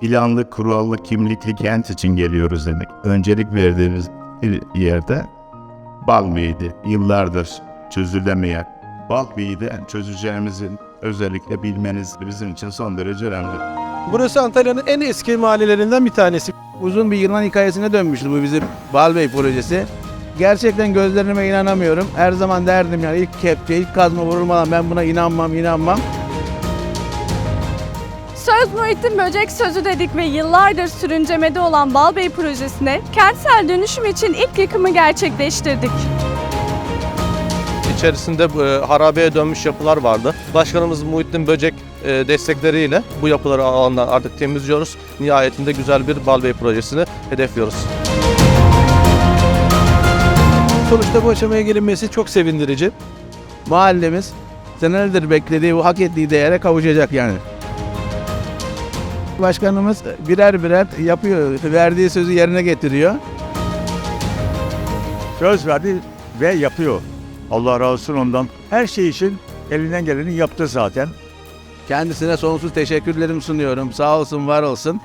planlı, kurallı, kimlikli kent için geliyoruz dedik. Öncelik verdiğimiz bir yerde Balbey'di. Yıllardır çözülemeyen Balbey'i de çözeceğimizin özellikle bilmeniz bizim için son derece önemli. Burası Antalya'nın en eski mahallelerinden bir tanesi. Uzun bir yılan hikayesine dönmüştü bu bizim Balbey projesi. Gerçekten gözlerime inanamıyorum. Her zaman derdim yani ilk kepçe, ilk kazma vurulmadan ben buna inanmam, inanmam. Söz Muhittin Böcek sözü dedik ve yıllardır sürüncemede olan Balbey projesine kentsel dönüşüm için ilk yıkımı gerçekleştirdik. İçerisinde e, harabeye dönmüş yapılar vardı. Başkanımız Muhittin Böcek e, destekleriyle bu yapıları alandan artık temizliyoruz. Nihayetinde güzel bir Balbey projesini hedefliyoruz. Sonuçta bu aşamaya gelinmesi çok sevindirici. Mahallemiz senelerdir beklediği, o hak ettiği değere kavuşacak yani. Başkanımız birer birer yapıyor, verdiği sözü yerine getiriyor. söz verdi ve yapıyor. Allah razı olsun ondan. Her şey için elinden geleni yaptı zaten. Kendisine sonsuz teşekkürlerimi sunuyorum. Sağ olsun, var olsun.